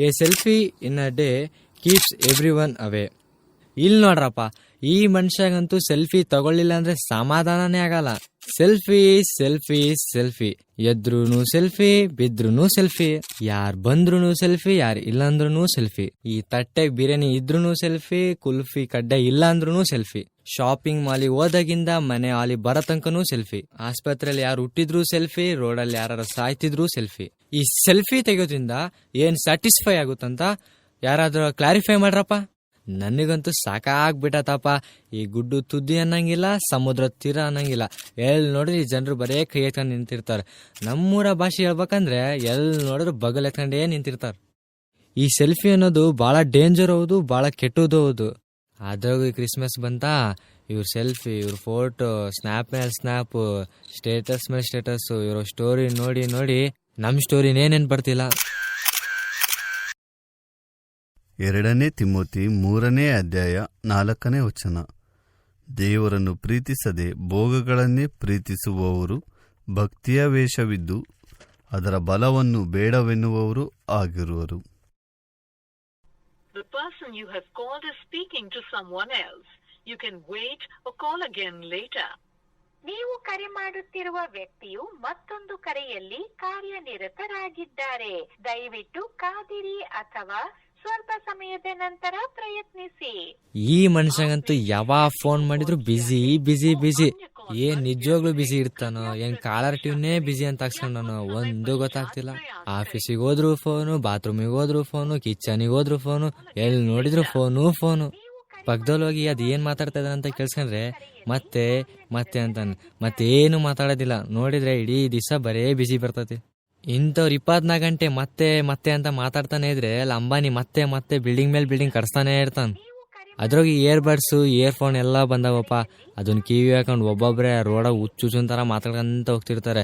A selfie in a day keeps every one away. ಇಲ್ಲಿ ನೋಡ್ರಪ್ಪ, ಈ ಮನುಷ್ಯಗಂತೂ ಸೆಲ್ಫಿ ತಗೊಳ್ಳಿಲ್ಲ ಅಂದ್ರೆ ಸಮಾಧಾನನೇ ಆಗಲ್ಲ. Selfie selfie selfie. ಎದ್ರೂನು ಸೆಲ್ಫಿ ಬಿದ್ರೂ ಸೆಲ್ಫಿ. ಯಾರ್ ಬಂದ್ರೂ ಸೆಲ್ಫಿ, ಯಾರ್ ಇಲ್ಲಾಂದ್ರೂ ಸೆಲ್ಫಿ. ಈ ತಟ್ಟೆ ಬಿರಿಯಾನಿ ಇದ್ರೂ ಸೆಲ್ಫಿ, ಕುಲ್ಫಿ ಕಡ್ಡೆ ಇಲ್ಲಾಂದ್ರೂ ಸೆಲ್ಫಿ. ಶಾಪಿಂಗ್ ಮಾಲಿ ಹೋದಾಗಿಂದ ಮನೆ ಆಲಿ ಬರತಂಕನೂ ಸೆಲ್ಫಿ. ಆಸ್ಪತ್ರೆಯಲ್ಲಿ ಯಾರು ಹುಟ್ಟಿದ್ರು ಸೆಲ್ಫಿ ರೋಡಲ್ಲಿ ಯಾರು ಸಾಯ್ತಿದ್ರು ಸೆಲ್ಫಿ. ಈ ಸೆಲ್ಫಿ ತೆಗೆಯೋದ್ರಿಂದ ಏನು ಸ್ಯಾಟಿಸ್ಫೈ ಆಗುತ್ತಂತ ಯಾರಾದರೂ ಕ್ಲಾರಿಫೈ ಮಾಡ್ರಪ್ಪ? ನನಗಂತೂ ಸಾಕಾಗ್ಬಿಟ್ಟತಪ್ಪ. ಈ ಗುಡ್ಡು ತುದ್ದಿ ಅನ್ನಂಗಿಲ್ಲ, ಸಮುದ್ರ ತೀರ ಅನ್ನಂಗಿಲ್ಲ. ಎಲ್ಲಿ ನೋಡಿದ್ರೆ ಜನರು ಬರೇ ಕೈ ಎತ್ಕೊಂಡು ನಿಂತಿರ್ತಾರೆ. ನಮ್ಮೂರ ಭಾಷೆ ಹೇಳ್ಬೇಕಂದ್ರೆ ಎಲ್ಲಿ ನೋಡಿದ್ರು ಬಗಲ್ ಎತ್ಕೊಂಡೇ ನಿಂತಿರ್ತಾರೆ. ಈ ಸೆಲ್ಫಿ ಅನ್ನೋದು ಭಾಳ ಡೇಂಜರ್ ಹೌದು, ಭಾಳ ಕೆಟ್ಟದ್ದು ಹೌದು. ಅದ್ರಾಗೂ ಕ್ರಿಸ್ಮಸ್ ಬಂತಾ, ಇವ್ರ ಸೆಲ್ಫಿ ಇವ್ರ ಫೋಟೋ ಸ್ನ್ಯಾಪ್ ಮೇಲೆ ಸ್ನ್ಯಾಪು ಸ್ಟೇಟಸ್ ಮೇಲೆ ಸ್ಟೇಟಸ್ ಇವ್ರ ಸ್ಟೋರಿ ನೋಡಿ ನೋಡಿ ನಮ್ಮ ಸ್ಟೋರಿನೇ ನೆನ್ಪು ಬರ್ತಿಲ್ಲ ಎರಡನೇ ತಿಮ್ಮೋತಿ ಮೂರನೇ ಅಧ್ಯಾಯ ನಾಲ್ಕನೇ ವಚನ ದೇವರನ್ನು ಪ್ರೀತಿಸದೆ ಭೋಗಗಳನ್ನೇ ಪ್ರೀತಿಸುವವರು ಭಕ್ತಿಯ ವೇಷವಿದ್ದು ಅದರ ಬಲವನ್ನು ಬೇಡವೆನ್ನುವವರು ಆಗಿರುವರು The person you have called is speaking to someone else. You can wait or call again later. ನೀವು ಕರೆ ಮಾಡುತ್ತಿರುವ ವ್ಯಕ್ತಿಯು ಮತ್ತೊಂದು ಕರೆಯಲ್ಲಿ ಕಾರ್ಯನಿರತರಾಗಿದ್ದಾರೆ. ದಯವಿಟ್ಟು ಕಾದಿರಿ ಅಥವಾ ಸ್ವಲ್ಪ ಸಮಯದ ನಂತರ ಪ್ರಯತ್ನಿಸಿ. ಈ ಮನುಷ್ಯಂಗಂತೂ ಯಾವಾಗ ಫೋನ್ ಮಾಡಿದ್ರು ಬಿಸಿ ಬಿಸಿ ಬಿಸಿ ಏನ್ ನಿಜವಾಗ್ಲೂ ಬಿಸಿ ಇರ್ತಾನೋ? ಏನ್ ಕಾಲರ್ ಟ್ಯೂನೇ ಬಿಸಿ ಅಂತ ನಾನು ಒಂದು ಗೊತ್ತಾಗ್ತಿಲ್ಲ. ಆಫೀಸಿಗೆ ಹೋದ್ರು ಫೋನು ಬಾತ್ರೂಮಿಗೆ ಹೋದ್ರು ಫೋನು ಕಿಚನಿಗೆ ಹೋದ್ರು ಫೋನು ಎಲ್ಲಿ ನೋಡಿದ್ರು ಫೋನು ಫೋನು ಪಕ್ಕದಲ್ಲಿ ಹೋಗಿ ಅದ್ ಏನ್ ಮಾತಾಡ್ತಾ ಅಂತ ಕೇಳ್ಸ್ಕೊಂಡ್ರೆ ಮತ್ತೆ ಮತ್ತೆ ಅಂತಾನೆ. ಮತ್ತೇನು ಮಾತಾಡೋದಿಲ್ಲ. ನೋಡಿದ್ರೆ ಇಡೀ ದಿವಸ ಬರೇ ಬಿಸಿ ಬರ್ತತಿ. ಇಂಥವ್ರು ಇಪ್ಪತ್ನಾಲ್ಕು ಗಂಟೆ ಮತ್ತೆ ಮತ್ತೆ ಅಂತ ಮಾತಾಡ್ತಾನೆ ಇದ್ರೆ ಅಲ್ಲಿ ಅಂಬಾನಿ ಮತ್ತೆ ಮತ್ತೆ ಬಿಲ್ಡಿಂಗ್ ಮೇಲೆ ಬಿಲ್ಡಿಂಗ್ ಕಟ್ಸ್ತಾನೆ ಇರ್ತಾನೆ. ಅದ್ರಾಗ ಇಯರ್ ಬಡ್ಸು ಇಯರ್ ಫೋನ್ ಎಲ್ಲ ಬಂದವಪ್ಪ. ಅದನ್ನ ಕಿವಿ ಹಾಕೊಂಡು ಒಬ್ಬೊಬ್ರೆ ರೋಡಾಗ ಹುಚ್ಚು ಥರ ಮಾತಾಡ್ಕೊಂತ ಹೋಗ್ತಿರ್ತಾರೆ.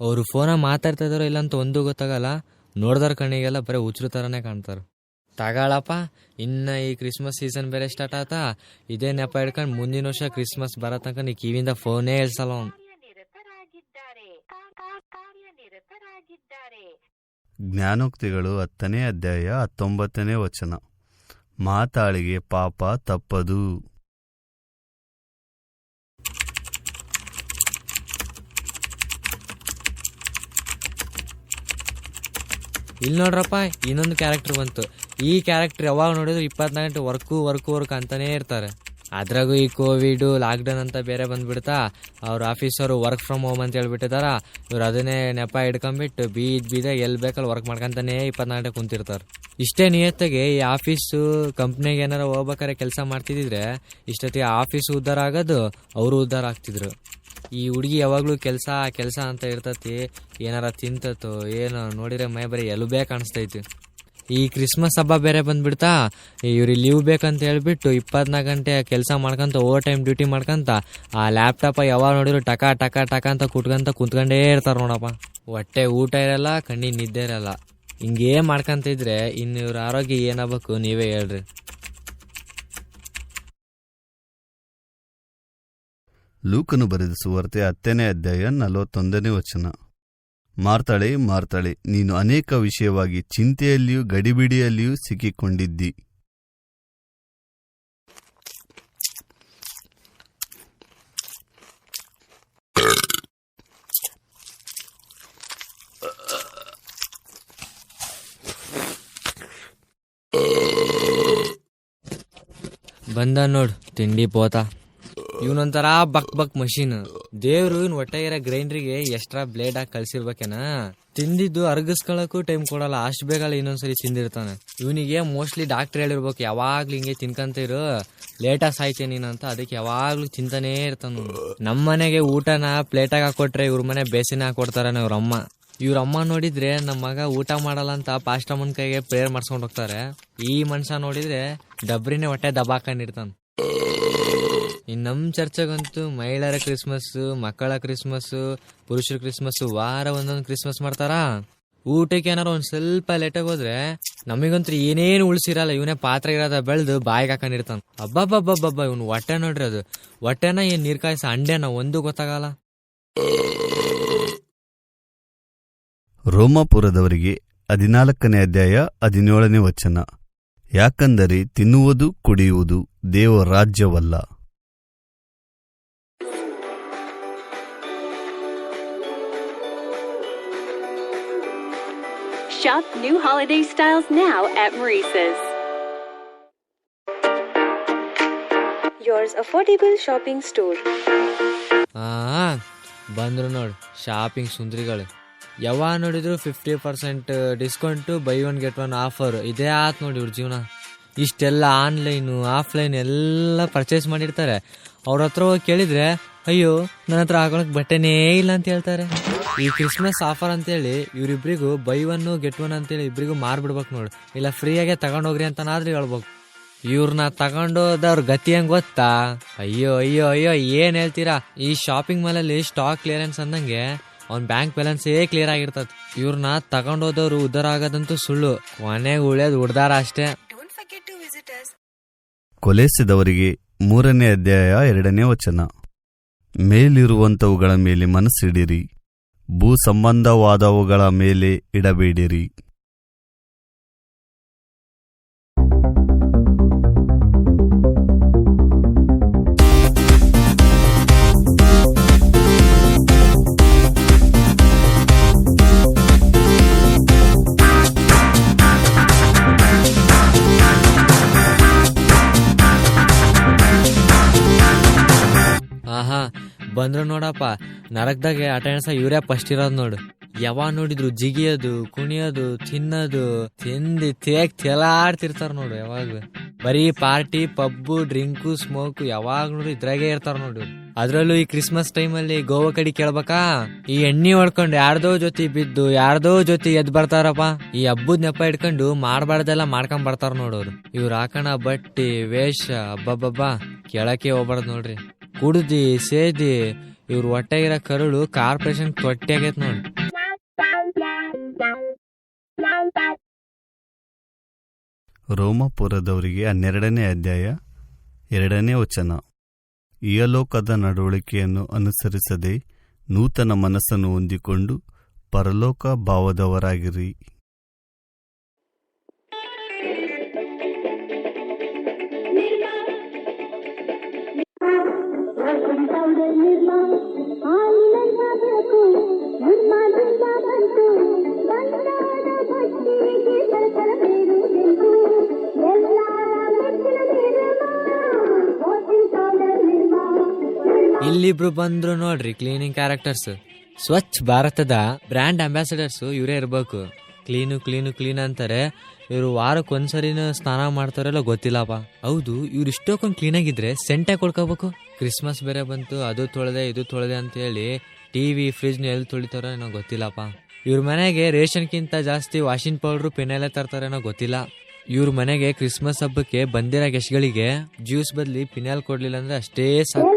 ಅವರು ಫೋನ ಮಾತಾಡ್ತಾ ಇದಾರೋ ಇಲ್ಲ ಅಂತ ಒಂದು ಗೊತ್ತಾಗಲ್ಲ. ನೋಡ್ದಾರ ಕಣ್ಣಿಗೆಲ್ಲ ಬರೀ ಹುಚ್ಚರು ಥರನೇ ಕಾಣ್ತಾರೆ. ತಗೊಳಪ್ಪ. ಇನ್ನು ಈ ಕ್ರಿಸ್ಮಸ್ ಸೀಸನ್ ಬೇರೆ ಸ್ಟಾರ್ಟ್ ಆತಾ. ಇದೇ ನೆಪ ಹಿಡ್ಕೊಂಡು ಮುಂದಿನ ವರ್ಷ ಕ್ರಿಸ್ಮಸ್ ಬರೋ ತನಕ ನೀ ಕಿವಿಯಿಂದ ಫೋನೇ ಹೇಳ್ಸಲ್ಲ ಅವ್ನು. ಜ್ಞಾನೋಕ್ತಿಗಳು ಹತ್ತನೇ ಅಧ್ಯಾಯ ಹತ್ತೊಂಬತ್ತನೇ ವಚನ. ಮಾತಾಳಿಗೆ ಪಾಪ ತಪ್ಪದು. ಇಲ್ಲಿ ನೋಡ್ರಪ್ಪ ಇನ್ನೊಂದು ಕ್ಯಾರೆಕ್ಟರ್ ಬಂತು. ಈ ಕ್ಯಾರೆಕ್ಟರ್ ಯಾವಾಗ ನೋಡಿದ್ರು ಇಪ್ಪತ್ನಾಲ್ಕು ಗಂಟೆ ವರ್ಕು ವರ್ಕು, ವರ್ಕ್ ಅಂತಾನೆ ಇರ್ತಾರೆ. ಅದ್ರಾಗೂ ಈ ಕೋವಿಡ್ ಲಾಕ್ಡೌನ್ ಅಂತ ಬೇರೆ ಬಂದ್ಬಿಡ್ತಾ, ಅವ್ರ ಆಫೀಸರು ವರ್ಕ್ ಫ್ರಮ್ ಹೋಮ್ ಅಂತ ಹೇಳ್ಬಿಟ್ಟಿದಾರ. ಇವ್ರು ಅದನ್ನೇ ನೆಪ ಹಿಡ್ಕೊಂಡ್ಬಿಟ್ಟು ಬೀದ್ ಬೀದ ಎಲ್ಲಿ ಬೇಕಲ್ಲಿ ವರ್ಕ್ ಮಾಡ್ಕೊಂತಾನೆ ಇಪ್ಪತ್ನಾಲ್ಕು ಗಂಟೆ ಕುಂತಿರ್ತಾರೆ. ಇಷ್ಟೇ ನಿಯತ್ತಾಗಿ ಈ ಆಫೀಸು ಕಂಪ್ನಿಗೆ ಏನಾರ ಹೋಗ್ಬೇಕಾರೆ ಕೆಲಸ ಮಾಡ್ತಿದ್ರೆ ಇಷ್ಟೊತ್ತಿಗೆ ಆಫೀಸ್ ಉದ್ಧಾರ ಆಗೋದು ಅವರು ಉದ್ಧಾರ ಆಗ್ತಿದ್ರು. ಈ ಹುಡುಗಿ ಯಾವಾಗಲೂ ಕೆಲಸ ಕೆಲಸ ಅಂತ ಇರ್ತತಿ, ಏನಾರ ತಿಂತತೋ ಏನೋ ನೋಡಿದ್ರೆ ಮೈ ಬರೀ ಎಲುಬೇ ಕಾಣಿಸ್ತೈತಿ. ಈ ಕ್ರಿಸ್ಮಸ್ ಹಬ್ಬ ಬೇರೆ ಬಂದ್ಬಿಡ್ತಾ, ಇವ್ರಿಗೆ ಲೀವ್ ಬೇಕಂತ ಹೇಳ್ಬಿಟ್ಟು ಇಪ್ಪತ್ನಾಲ್ಕು ಗಂಟೆ ಕೆಲಸ ಮಾಡ್ಕೊಂತ ಓವರ್ ಟೈಮ್ ಡ್ಯೂಟಿ ಮಾಡ್ಕೊಂತ, ಆ ಲ್ಯಾಪ್ಟಾಪ ಯಾವಾಗ ನೋಡಿದ್ರು ಟಕ ಟಕ ಟಕ ಅಂತ ಕುಟ್ಕೊಂತ ಕುಂತ್ಕೊಂಡೇ ಇರ್ತಾರ ನೋಡಪ್ಪ. ಹೊಟ್ಟೆ ಊಟ ಇರಲ್ಲ ಕಣ್ಣಿ ನಿದ್ದೆ ಇರಲ್ಲ. ಹಿಂಗೇ ಮಾಡ್ಕೊಂತ ಇದ್ರೆ ಇನ್ನು ಇವ್ರ ಆರೋಗ್ಯ ಏನಾಗಬೇಕು ನೀವೇ ಹೇಳ್ರಿ. ಲೂಕನು ಬರೆದ ಸುವಾರ್ತೆ ಹತ್ತನೇ ಅಧ್ಯಾಯ ನಲವತ್ತೊಂದನೇ ವಚನ. ಮಾರ್ತಾಳೆ ಮಾರ್ತಾಳೆ ನೀನು ಅನೇಕ ವಿಷಯವಾಗಿ ಚಿಂತೆಯಲ್ಲಿಯೂ ಗಡಿಬಿಡಿಯಲ್ಲಿಯೂ ಸಿಕ್ಕಿಕೊಂಡಿದ್ದಿ. ಬಂದ ನೋಡು ತಿಂಡಿ ಪೋತ. ಇವನೊಂಥರ ಬಕ್ ಬಕ್ ಮಷೀನ್. ದೇವ್ರು ಇವ್ನ ಹೊಟ್ಟೆ ಇರೋ ಗ್ರೈಂಡ್ರಿಗೆ ಎಕ್ಸ್ಟ್ರಾ ಬ್ಲೇಡ್ ಹಾಕಿ ಕಳ್ಸಿರ್ಬೇಕೇನ? ತಿಂದಿದ್ದು ಅರ್ಗಿಸ್ಕೊಳಕ್ಕೂ ಟೈಮ್ ಕೊಡಲ್ಲ. ಅಷ್ಟು ಬೇಗ ಇನ್ನೊಂದ್ಸರಿ ತಿಂದಿರ್ತಾನೆ. ಇವನಿಗೆ ಮೋಸ್ಟ್ಲಿ ಡಾಕ್ಟರ್ ಹೇಳಿರ್ಬೇಕು, ಯಾವಾಗ್ಲೂ ಹಿಂಗೆ ತಿನ್ಕಂತ ಇರು. ಲೇಟಾಗಿ ಸಾಯ್ತೆ ನೀನು ಅಂತ. ಅದಕ್ಕೆ ಯಾವಾಗ್ಲೂ ತಿಂತಾನೇ ಇರ್ತಾನ ನಮ್ಮ ಮನೆಗೆ ಊಟನ ಪ್ಲೇಟಾಗ ಹಾಕೊಟ್ರೆ ಇವ್ರ ಮನೆ ಬೇಸಿನ ಹಾಕೊಡ್ತಾರ ಅಮ್ಮ. ಇವ್ರ ಅಮ್ಮ ನೋಡಿದ್ರೆ ನಮ್ಮ ಮಗ ಊಟ ಮಾಡಲ್ಲ ಅಂತ ಪಾಸ್ಟಮ್ಮನ ಕೈಗೆ ಪ್ರೇಯರ್ ಮಾಡ್ಸ್ಕೊಂಡ್ ಹೋಗ್ತಾರೆ. ಈ ಮನುಷ್ಯ ನೋಡಿದ್ರೆ ಡಬ್ರಿನೇ ಹೊಟ್ಟೆ ದಬಾಕೊಂಡಿರ್ತಾನ ಇನ್ ನಮ್ಮ ಚರ್ಚೆಗಂತೂ ಮಹಿಳೆಯರ ಕ್ರಿಸ್ಮಸ್ ಮಕ್ಕಳ ಕ್ರಿಸ್ಮಸ್ ಪುರುಷರ ಕ್ರಿಸ್ಮಸ್ ವಾರ ಒಂದೊಂದು ಕ್ರಿಸ್ಮಸ್ ಮಾಡ್ತಾರಾ. ಊಟಕ್ಕೆ ಏನಾರು ಒಂದ್ ಸ್ವಲ್ಪ ಲೇಟಾಗಿ ಹೋದ್ರೆ ನಮಗಂತೂ ಏನೇನು ಉಳಿಸಿರಲ್ಲ, ಇವನೇ ಪಾತ್ರೆ ಇರೋದ ಬೆಳೆದು ಬಾಯಿಗೆ ಹಾಕೊಂಡಿರ್ತಾನ. ಅಬ್ಬಬ್ಬಬ್ಬಬ್ಬ ಇವನು ಹೊಟ್ಟೆ ನೋಡ್ರಿ ಅದು. ಹೊಟ್ಟೆನ ಏನ್ ನೀರ್ ಕಾಯಿಸ ಅಂಡೆನ ಒಂದು ಗೊತ್ತಾಗಲ್ಲ. ರೋಮಾಪುರದವರಿಗೆ ಹದಿನಾಲ್ಕನೇ ಅಧ್ಯಾಯ ಹದಿನೇಳನೇ ವಚನ. ಯಾಕಂದರೆ ತಿನ್ನುವುದು ಕುಡಿಯುವುದು ದೇವ ರಾಜ್ಯವಲ್ಲ Shop new holiday styles now at Maurice's. Yours affordable shopping store. ಆ ಬಂದ್ರು ನೋಡು ಶಾಪಿಂಗ್ ಸುಂದ್ರಿಗಳು. ಯಾವ ನೋಡಿದ್ರು fifty percent discount buy one get one offer ಇದೇ ಆತ್ ನೋಡಿ ಇವ್ರ ಜೀವನ. ಇಷ್ಟೆಲ್ಲ ಆನ್ಲೈನು ಆಫ್ಲೈನ್ ಎಲ್ಲ ಪರ್ಚೇಸ್ ಮಾಡಿರ್ತಾರೆ. ಅವ್ರ ಹತ್ರ ಹೋಗಿ ಕೇಳಿದರೆ ಅಯ್ಯೋ ನನ್ನ ಹತ್ರ ಹಾಕೊಳಕ್ ಬಟ್ಟೆನೇ ಇಲ್ಲ ಅಂತ ಹೇಳ್ತಾರೆ. ಈ ಕ್ರಿಸ್ಮಸ್ ಆಫರ್ ಅಂತೇಳಿ ಇವ್ರಿಬ್ರಿಗೂ ಬೈ ಒನ್ ಗೆಟ್ ಒನ್ ಅಂತೇಳಿ ಇಬ್ರಿಗೂ ಮಾರ್ಬಿಡ್ಬೇಕು ನೋಡು. ಇಲ್ಲ ಫ್ರೀಯಾಗೆ ತಗೊಂಡೋಗ್ರಿ ಅಂತನಾದ್ರೂ ಹೇಳ್ಬೇಕು ಇವ್ರನ್ನ ತಗೊಂಡೋದವ್ರ ಗತಿ ಹೆಂಗ್ ಗೊತ್ತಾ? ಅಯ್ಯೋ ಅಯ್ಯೋ ಅಯ್ಯೋ ಏನ್ ಹೇಳ್ತೀರಾ? ಈ ಶಾಪಿಂಗ್ ಮಾಲಲ್ಲಿ ಸ್ಟಾಕ್ ಕ್ಲಿಯರೆನ್ಸ್ ಅಂದಂಗೆ ಅವ್ನ ಬ್ಯಾಂಕ್ ಬ್ಯಾಲೆನ್ಸೇ ಕ್ಲಿಯರ್ ಆಗಿರ್ತದ. ಇವ್ರನ್ನ ತಗೊಂಡೋದವ್ರು ಉದ್ದಾರ ಆಗೋದಂತೂ ಸುಳ್ಳು. ಕೊನೆಗೆ ಉಳಿಯೋದು ಉಡ್ದಾರ ಅಷ್ಟೇ. ಕೊಲೆಸಿದವರಿಗೆ ಮೂರನೇ ಅಧ್ಯಾಯ ಎರಡನೇ ವಚನ. ಮೇಲಿರುವಂತವುಗಳ ಮೇಲೆ ಮನಸ್ಸಿಡಿರಿ. ಭೂ ಸಂಬಂಧವಾದವುಗಳ ಮೇಲೆ ಇಡಬೇಡಿರಿ. ಬಂದ್ರು ನೋಡಪ್ಪ. ನರಕದಾಗೆ ಅಟೆಂಡ್ಸ ಇವರೇ ಫಸ್ಟ್ ಇರೋದು ನೋಡು. ಯಾವಾಗ ನೋಡಿದ್ರು ಜಿಗಿಯೋದು, ಕುಣಿಯೋದು, ತಿನ್ನೋದು, ತಿಂದು ತೇಗ್ ತೆಲಾಡ್ತಿರ್ತಾರ ನೋಡು ಯಾವಾಗ ಬರೀ ಪಾರ್ಟಿ ಪಬ್ಬು ಡ್ರಿಂಕು ಸ್ಮೋಕು ಯಾವಾಗ ನೋಡು ಇದ್ರಾಗೆ ಇರ್ತಾರ ನೋಡು. ಅದ್ರಲ್ಲೂ ಈ ಕ್ರಿಸ್ಮಸ್ ಟೈಮಲ್ಲಿ ಗೋವಾ ಕಡೆ ಕೇಳ್ಬೇಕಾ? ಈ ಎಣ್ಣೆ ಹೊಡ್ಕೊಂಡು ಯಾರ್ದೋ ಜೊತೆ ಬಿದ್ದು, ಯಾರ್ದೋ ಜೊತೆ ಎದ್ ಬರ್ತಾರಪ್ಪ. ಈ ಹಬ್ಬದ ನೆಪ ಇಟ್ಕೊಂಡು ಮಾಡ್ಬಾರ್ದೆಲ್ಲ ಮಾಡ್ಕೊಂಡ್ ಬರ್ತಾರ ನೋಡೋರು. ಇವ್ರು ಹಾಕೋಣ ಬಟ್ಟಿ, ವೇಷ ಹಬ್ಬಬ್ಬಾ ಕೇಳಕ್ಕೆ ಹೋಗ್ಬಾರ್ದು ನೋಡ್ರಿ. ಕುಡ್ದಿ, ಸೇದಿ, ಇವ್ರ ಹೊಟ್ಟೆಗಿರೋ ಕರುಳು ಕಾರ್ಪೊರೇಷನ್ ತೊಟ್ಟಿ ನೋಡಿ. ರೋಮಪುರದವರಿಗೆ ಹನ್ನೆರಡನೇ ಅಧ್ಯಾಯ ಎರಡನೇ ವಚನ. ಇಯಲೋಕದ ನಡವಳಿಕೆಯನ್ನು ಅನುಸರಿಸದೆ ನೂತನ ಮನಸ್ಸನ್ನು ಹೊಂದಿಕೊಂಡು ಪರಲೋಕ ಭಾವದವರಾಗಿರಿ. ಇಲ್ಲಿಬ್ರು ಬಂದ್ರು ನೋಡ್ರಿ ಕ್ಲೀನಿಂಗ್ ಕ್ಯಾರೆಕ್ಟರ್ಸ್ ಸ್ವಚ್ಛ ಭಾರತದ ಬ್ರ್ಯಾಂಡ್ ಅಂಬಾಸಿಡರ್ಸ್ ಇವರೇ ಇರಬೇಕು. ಕ್ಲೀನು ಕ್ಲೀನು ಕ್ಲೀನ್ ಅಂತಾರೆ. ಇವರು ವಾರಕ್ಕೆ ಒಂದ್ಸರಿನ ಸ್ನಾನ ಮಾಡ್ತಾರಲ್ಲ ಗೊತ್ತಿಲ್ಲಪ್ಪ. ಹೌದು, ಇವ್ರು ಕ್ಲೀನ್ ಆಗಿದ್ರೆ ಸೆಂಟೆ ಕೊಡ್ಕೋಬೇಕು ಕ್ರಿಸ್ಮಸ್ ಬೇರೆ ಬಂತು, ಅದು ತೊಳೆದೆ, ಇದು ತೊಳೆದೆ ಅಂತ ಹೇಳಿ ಟಿವಿ ಫ್ರಿಜ್ನ ಎಲ್ಲಿ ತೊಳಿತಾರೋ ಏನೋ ಗೊತ್ತಿಲ್ಲಪ್ಪ. ಇವ್ರ ಮನೆಗೆ ರೇಷನ್ಗಿಂತ ಜಾಸ್ತಿ ವಾಷಿಂಗ್ ಪೌಡ್ರು ಪೆನೆಲ್ಲ ತರ್ತಾರೇನೋ ಗೊತ್ತಿಲ್ಲ. ಇವ್ರ ಮನೆಗೆ ಕ್ರಿಸ್ಮಸ್ ಹಬ್ಬಕ್ಕೆ ಬಂದಿರೋ ಗೆಸ್ಟ್ಗಳಿಗೆ ಜ್ಯೂಸ್ ಬದಲಿ ಪಿನಾಲ್ ಕೊಡ್ಲಿಲ್ಲ ಅಂದ್ರೆ ಅಷ್ಟೇ ಸಾಕು.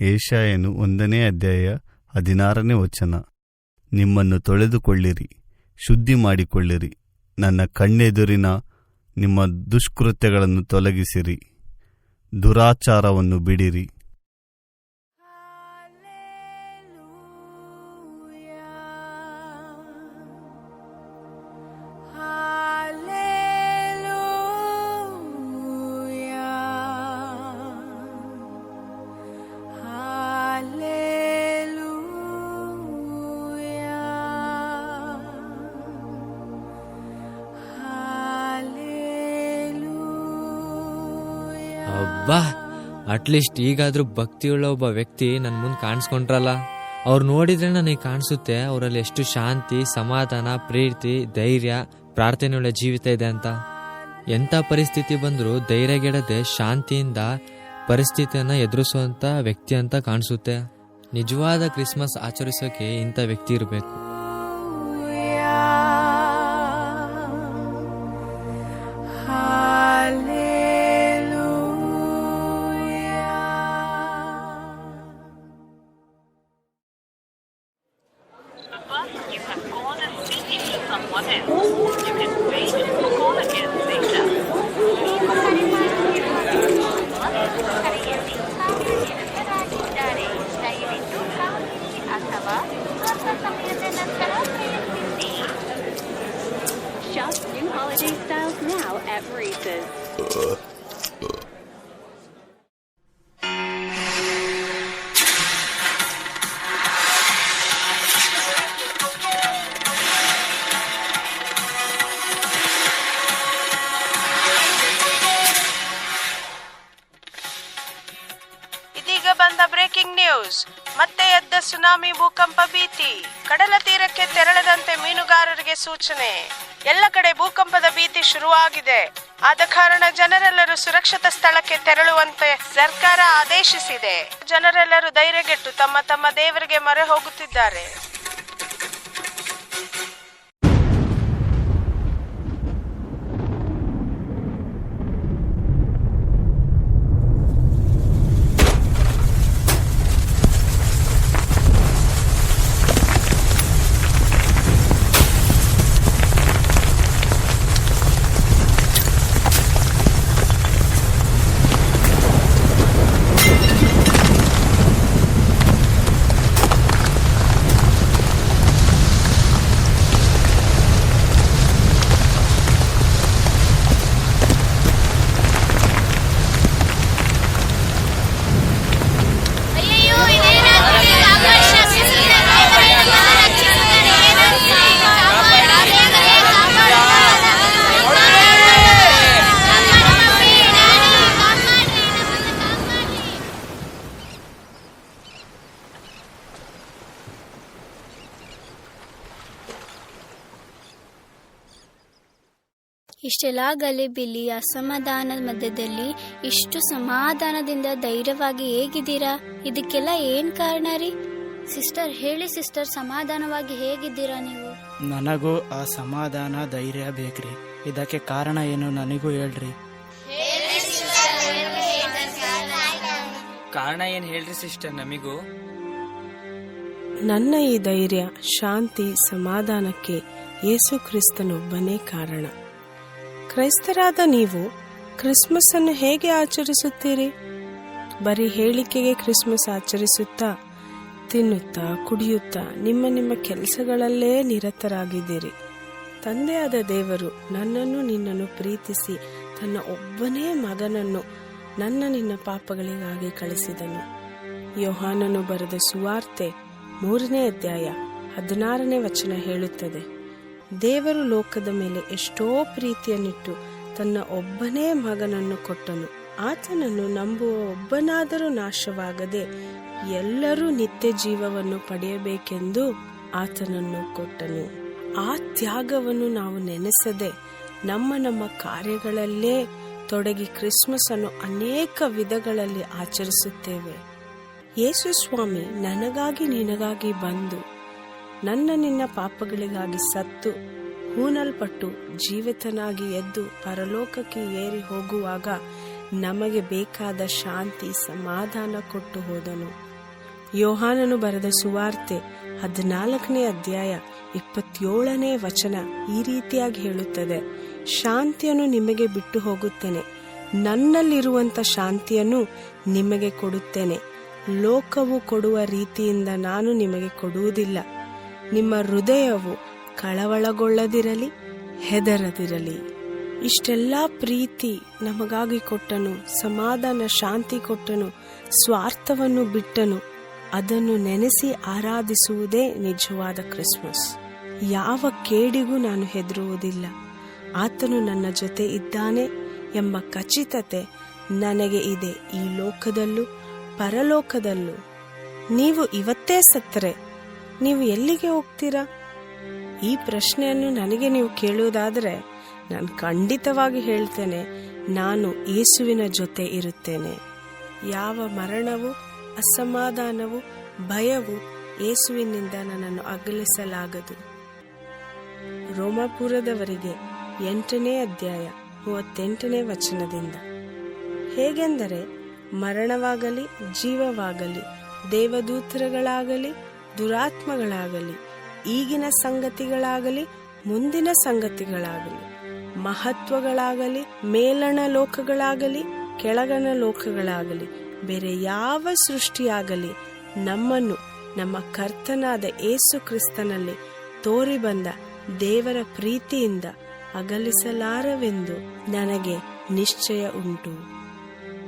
ಏಷಾಯನು ಒಂದನೇ ಅಧ್ಯಾಯ ಹದಿನಾರನೇ ವಚನ. ನಿಮ್ಮನ್ನು ತೊಳೆದುಕೊಳ್ಳಿರಿ ಶುದ್ಧಿ ಮಾಡಿಕೊಳ್ಳಿರಿ ನನ್ನ ಕಣ್ಣೆದುರಿನ ನಿಮ್ಮ ದುಷ್ಕೃತ್ಯಗಳನ್ನು ತೊಲಗಿಸಿರಿ. ದುರಾಚಾರವನ್ನು ಬಿಡಿರಿ. ಅಟ್ಲೀಸ್ಟ್ ಈಗಾದರೂ ಭಕ್ತಿಯುಳ್ಳ ಒಬ್ಬ ವ್ಯಕ್ತಿ ನನ್ನ ಮುಂದೆ ಕಾಣಿಸ್ಕೊಂಡ್ರಲ್ಲ. ಅವ್ರು ನೋಡಿದ್ರೆ ನನಗೆ ಕಾಣಿಸುತ್ತೆ, ಅವರಲ್ಲಿ ಎಷ್ಟು ಶಾಂತಿ, ಸಮಾಧಾನ, ಪ್ರೀತಿ, ಧೈರ್ಯ, ಪ್ರಾರ್ಥನೆಯುಳ್ಳ ಜೀವಿತ ಇದೆ ಅಂತ. ಎಂಥ ಪರಿಸ್ಥಿತಿ ಬಂದರೂ ಧೈರ್ಯಗೆಡದೆ ಶಾಂತಿಯಿಂದ ಪರಿಸ್ಥಿತಿಯನ್ನ ಎದುರಿಸುವಂಥ ವ್ಯಕ್ತಿ ಅಂತ ಕಾಣಿಸುತ್ತೆ. ನಿಜವಾದ ಕ್ರಿಸ್ಮಸ್ ಆಚರಿಸೋಕೆ ಇಂಥ ವ್ಯಕ್ತಿ ಇರಬೇಕು. ಮತ್ತೆ ಎದ್ದ ಸುನಾಮಿ ಭೂಕಂಪ ಭೀತಿ. ಕಡಲ ತೀರಕ್ಕೆ ತೆರಳದಂತೆ ಮೀನುಗಾರರಿಗೆ ಸೂಚನೆ. ಎಲ್ಲ ಕಡೆ ಭೂಕಂಪದ ಭೀತಿ ಶುರುವಾಗಿದೆ. ಆದ ಕಾರಣ ಜನರೆಲ್ಲರೂ ಸುರಕ್ಷಿತ ಸ್ಥಳಕ್ಕೆ ತೆರಳುವಂತೆ ಸರ್ಕಾರ ಆದೇಶಿಸಿದೆ. ಜನರೆಲ್ಲರೂ ಧೈರ್ಯಗೆಟ್ಟು ತಮ್ಮ ತಮ್ಮ ದೇವರಿಗೆ ಮೊರೆ ಹೋಗುತ್ತಿದ್ದಾರೆ. ಇಷ್ಟೆಲ್ಲ ಗಲಿಬಿಲಿ ಅಸಮಾಧಾನದ ಮಧ್ಯದಲ್ಲಿ ಇಷ್ಟು ಸಮಾಧಾನದಿಂದ ಧೈರ್ಯವಾಗಿ ಹೇಗಿದ್ದೀರಾ? ಇದಕ್ಕೆಲ್ಲ ಏನ್ ಕಾರಣ ರೀ? ಸಿಸ್ಟರ್ ಹೇಳಿ ಸಿಸ್ಟರ್ ಸಮಾಧಾನವಾಗಿ ಹೇಗಿದ್ದೀರಾ ನೀವು? ನನಗೂ ಆ ಸಮಾಧಾನ ಧೈರ್ಯ ಬೇಕ್ರಿ. ಇದಕ್ಕೆ ಕಾರಣ ಏನು ನನಗೂ ಹೇಳ್ರಿ. ಕಾರಣ ಏನ್ ಹೇಳ್ರಿ ಸಿಸ್ಟರ್ ನಮಿಗೂ? ನನ್ನ ಈ ಧೈರ್ಯ ಶಾಂತಿ ಸಮಾಧಾನಕ್ಕೆ ಯೇಸು ಕ್ರಿಸ್ತನೊಬ್ಬನೇ ಕಾರಣ. ಕ್ರೈಸ್ತರಾದ ನೀವು ಕ್ರಿಸ್ಮಸ್ ಅನ್ನು ಹೇಗೆ ಆಚರಿಸುತ್ತೀರಿ? ಬರೀ ಹೇಳಿಕೆಗೆ ಕ್ರಿಸ್ಮಸ್ ಆಚರಿಸುತ್ತಾ, ತಿನ್ನುತ್ತಾ, ಕುಡಿಯುತ್ತಾ, ನಿಮ್ಮ ನಿಮ್ಮ ಕೆಲಸಗಳಲ್ಲೇ ನಿರತರಾಗಿದ್ದೀರಿ. ತಂದೆಯಾದ ದೇವರು ನನ್ನನ್ನು ನಿನ್ನನ್ನು ಪ್ರೀತಿಸಿ ತನ್ನ ಒಬ್ಬನೇ ಮಗನನ್ನು ನನ್ನ ನಿನ್ನ ಪಾಪಗಳಿಗಾಗಿ ಕಳಿಸಿದನು. ಯೋಹಾನನು ಬರೆದ ಸುವಾರ್ತೆ ಮೂರನೇ ಅಧ್ಯಾಯ ಹದಿನಾರನೇ ವಚನ ಹೇಳುತ್ತದೆ. ದೇವರು ಲೋಕದ ಮೇಲೆ ಎಷ್ಟೋ ಪ್ರೀತಿಯನ್ನಿಟ್ಟು ತನ್ನ ಒಬ್ಬನೇ ಮಗನನ್ನು ಕೊಟ್ಟನು. ಆತನನ್ನು ನಂಬುವ ಒಬ್ಬನಾದರೂ ನಾಶವಾಗದೆ ಎಲ್ಲರೂ ನಿತ್ಯ ಜೀವವನ್ನು ಪಡೆಯಬೇಕೆಂದು ಆತನನ್ನು ಕೊಟ್ಟನು. ಆ ತ್ಯಾಗವನ್ನು ನಾವು ನೆನೆಸದೆ ನಮ್ಮ ನಮ್ಮ ಕಾರ್ಯಗಳಲ್ಲೇ ತೊಡಗಿ ಕ್ರಿಸ್ಮಸ್ ಅನ್ನು ಅನೇಕ ವಿಧಗಳಲ್ಲಿ ಆಚರಿಸುತ್ತೇವೆ. ಯೇಸು ಸ್ವಾಮಿ, ನನಗಾಗಿ ನಿನಗಾಗಿ ಬಂದು ನನ್ನ ನಿನ್ನ ಪಾಪಗಳಿಗಾಗಿ ಸತ್ತು, ಹೂನಲ್ಪಟ್ಟು ಜೀವಿತನಾಗಿ ಎದ್ದು ಪರಲೋಕಕ್ಕೆ ಏರಿ ಹೋಗುವಾಗ ನಮಗೆ ಬೇಕಾದ ಶಾಂತಿ ಸಮಾಧಾನ ಕೊಟ್ಟು ಹೋದನು. ಯೋಹಾನನು ಬರೆದ ಸುವಾರ್ತೆ ಹದಿನಾಲ್ಕನೇ ಅಧ್ಯಾಯ ಇಪ್ಪತ್ತೇಳನೇ ವಚನ ಈ ರೀತಿಯಾಗಿ ಹೇಳುತ್ತದೆ. ಶಾಂತಿಯನ್ನು ನಿಮಗೆ ಬಿಟ್ಟು ಹೋಗುತ್ತೇನೆ. ನನ್ನಲ್ಲಿರುವಂತ ಶಾಂತಿಯನ್ನು ನಿಮಗೆ ಕೊಡುತ್ತೇನೆ. ಲೋಕವು ಕೊಡುವ ರೀತಿಯಿಂದ ನಾನು ನಿಮಗೆ ಕೊಡುವುದಿಲ್ಲ. ನಿಮ್ಮ ಹೃದಯವು ಕಳವಳಗೊಳ್ಳದಿರಲಿ, ಹೆದರದಿರಲಿ. ಇಷ್ಟೆಲ್ಲ ಪ್ರೀತಿ ನಮಗಾಗಿ ಕೊಟ್ಟನು, ಸಮಾಧಾನ ಶಾಂತಿ ಕೊಟ್ಟನು, ಸ್ವಾರ್ಥವನ್ನು ಬಿಟ್ಟನು. ಅದನ್ನು ನೆನೆಸಿ ಆರಾಧಿಸುವುದೇ ನಿಜವಾದ ಕ್ರಿಸ್ಮಸ್. ಯಾವ ಕೇಡಿಗೂ ನಾನು ಹೆದರುವುದಿಲ್ಲ. ಆತನು ನನ್ನ ಜೊತೆ ಇದ್ದಾನೆ ಎಂಬ ಖಚಿತತೆ ನನಗೆ ಇದೆ ಈ ಲೋಕದಲ್ಲೂ, ಪರಲೋಕದಲ್ಲೂ. ನೀವು ಇವತ್ತೇ ಸತ್ತರೆ. ನೀವು ಎಲ್ಲಿಗೆ ಹೋಗ್ತೀರಾ? ಈ ಪ್ರಶ್ನೆಯನ್ನು ನನಗೆ ನೀವು ಕೇಳುವುದಾದರೆ ನಾನು ಖಂಡಿತವಾಗಿ ಹೇಳ್ತೇನೆ, ನಾನು ಯೇಸುವಿನ ಜೊತೆ ಇರುತ್ತೇನೆ. ಯಾವ ಮರಣವು, ಅಸಮಾಧಾನವು, ಭಯವು ಯೇಸುವಿನಿಂದ ನನ್ನನ್ನು ಅಗಲಿಸಲಾಗದು. ರೋಮಾಪುರದವರಿಗೆ ಎಂಟನೇ ಅಧ್ಯಾಯ ಮೂವತ್ತೆಂಟನೇ ವಚನದಿಂದ. ಹೇಗೆಂದರೆ ಮರಣವಾಗಲಿ, ಜೀವವಾಗಲಿ, ದೇವದೂತರುಗಳಾಗಲಿ ದುರಾತ್ಮಗಳಾಗಲಿ, ಈಗಿನ ಸಂಗತಿಗಳಾಗಲಿ, ಮುಂದಿನ ಸಂಗತಿಗಳಾಗಲಿ, ಮಹತ್ವಗಳಾಗಲಿ, ಮೇಲಣ ಲೋಕಗಳಾಗಲಿ, ಕೆಳಗಣ ಲೋಕಗಳಾಗಲಿ, ಬೇರೆ ಯಾವ ಸೃಷ್ಟಿಯಾಗಲಿ, ನಮ್ಮನ್ನು, ನಮ್ಮ ಕರ್ತನಾದ ಏಸು ಕ್ರಿಸ್ತನಲ್ಲಿ ತೋರಿ ಬಂದ ದೇವರ ಪ್ರೀತಿಯಿಂದ ಅಗಲಿಸಲಾರವೆಂದು ನನಗೆ ನಿಶ್ಚಯ ಉಂಟು.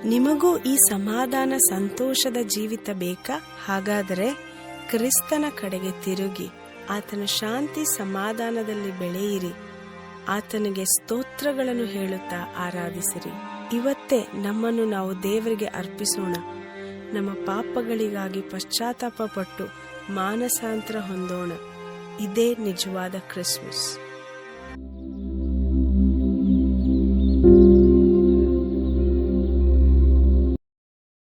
ನಿಮಗೂ ಈ ಸಮಾಧಾನ, ಸಂತೋಷದ ಜೀವಿತ ಬೇಕಾ? ಹಾಗಾದರೆ ಕ್ರಿಸ್ತನ ಕಡೆಗೆ ತಿರುಗಿ ಆತನ ಶಾಂತಿ ಸಮಾಧಾನದಲ್ಲಿ ಬೆಳೆಯಿರಿ. ಆತನಿಗೆ ಸ್ತೋತ್ರಗಳನ್ನು ಹೇಳುತ್ತಾ ಆರಾಧಿಸಿರಿ. ಇವತ್ತೇ ನಮ್ಮನ್ನು ನಾವು ದೇವರಿಗೆ ಅರ್ಪಿಸೋಣ. ನಮ್ಮ ಪಾಪಗಳಿಗಾಗಿ ಪಶ್ಚಾತ್ತಾಪ ಪಟ್ಟು ಮಾನಸಾಂತರ ಹೊಂದೋಣ. ಇದೇ ನಿಜವಾದ ಕ್ರಿಸ್ಮಸ್.